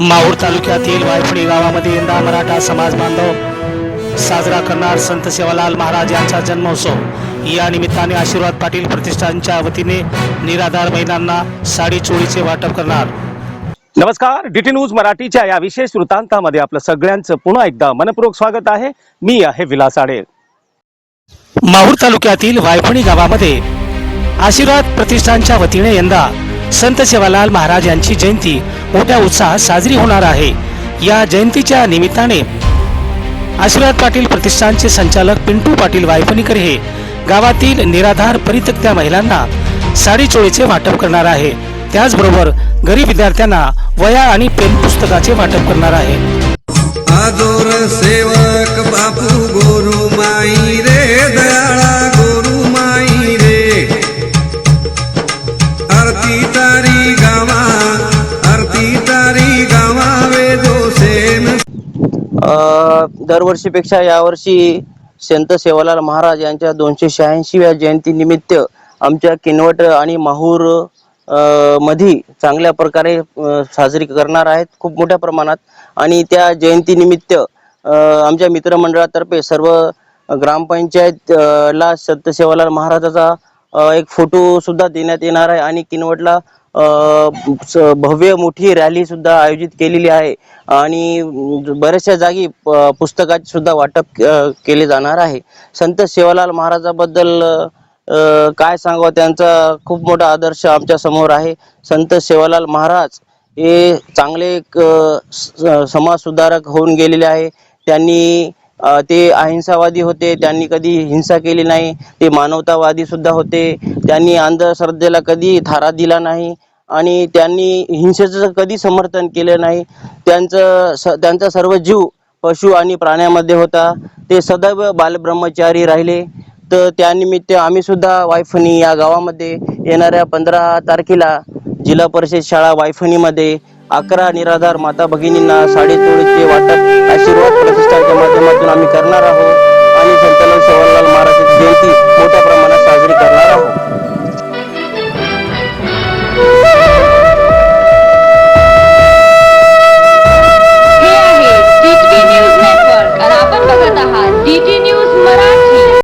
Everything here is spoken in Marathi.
माहूर तालुक्यातील वायफळी गावामध्ये यंदा मराठा समाज बांधव साजरा करणार संत सेवालाल महाराज यांचा जन्मोत्सव. या निमित्ताने आशीर्वाद पाटील प्रतिष्ठानच्या वतीने निराधार महिलांना साडी चोळीचे वाटप करणार. नमस्कार डीटी न्यूज मराठीच्या या विशेष वृत्तांतामध्ये आपलं सगळ्यांचं पुन्हा एकदा मनपूर्वक स्वागत आहे. मी आहे विलास आडे माहूर तालुक्यातील वायफणी गावामध्ये आशीर्वाद प्रतिष्ठानच्या वतीने यंदा संत सेवालाल महाराज यांची जयंती मोठ्या उत्साहात साजरी होणार आहे. या जयंतीच्या निमित्ताने आशीर्वाद पाटील प्रतिष्ठानचे संचालक पिंटू पाटील वायफणीकर हे गावातील निराधार परित्यक्त्या महिलांना साडी चोळीचे वाटप करणार आहे. त्याचबरोबर गरीब विद्यार्थ्यांना वया आणि पेन पुस्तकाचे वाटप करणार आहे. सेवक बापू दरवर्षीपेक्षा यावर्षी संत सेवालाल महाराज यांच्या दोनशे शहाऐंशीव्या जयंतीनिमित्त आमच्या किनवट आणि माहूर मधी चांगल्या प्रकारे साजरी करणार आहेत खूप मोठ्या प्रमाणात. आणि त्या जयंतीनिमित्त आमच्या मित्रमंडळातर्फे सर्व ग्रामपंचायत ला संत सेवालाल महाराजाचा एक फोटो सुद्धा देण्यात येणार आहे. आणि किनवटला भव्य मोठी रॅली सुद्धा आयोजित केलेली आहे. आणि बऱ्याचशा जागी प- पुस्तकाचे सुद्धा वाटप केले जाणार आहे. संत सेवालाल महाराजाबद्दल काय सांगावं त्यांचा खूप मोठा आदर्श आमच्यासमोर आहे. संत सेवालाल महाराज हे चांगले एक स- समाज सुधारक होऊन गेलेले आहे. त्यांनी ते अहिंसावादी होते. त्यांनी कधी हिंसा केली नाही. ते मानवतावादी सुद्धा होते. त्यांनी अंधश्रद्धेला कधी थारा दिला नाही आणि त्यांनी हिंसेचं कधी समर्थन केलं नाही. त्यांचं स त्यांचा सर्व जीव पशु आणि प्राण्यामध्ये होता. ते सदैव बालब्रह्मचारी राहिले. तर त्यानिमित्त आम्ही सुद्धा वायफणी या गावामध्ये येणाऱ्या पंधरा तारखेला जिल्हा परिषद शाळा वायफणीमध्ये अकरा निराधार माता भगिनींना साडेचोळीचे